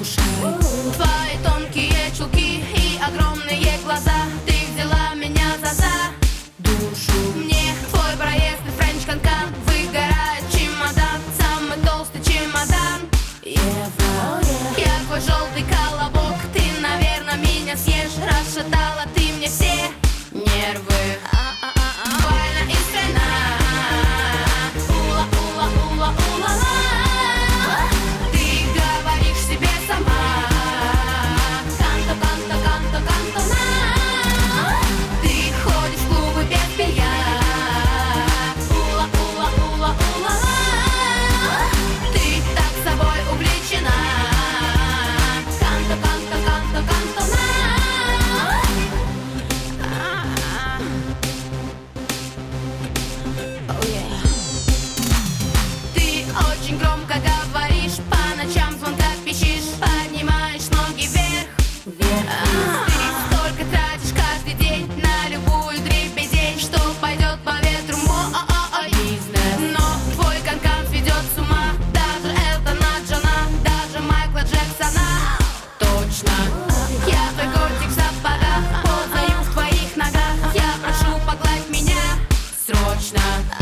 Твои тонкие чулки и огромные глаза. Ты взяла меня за за душу Мне твой проезд и френч-канкан Выгорает чемодан, самый толстый чемодан. Ева, желтый колобок. Ты, наверное, меня съешь, расшатала ты мне все нервы. срочно.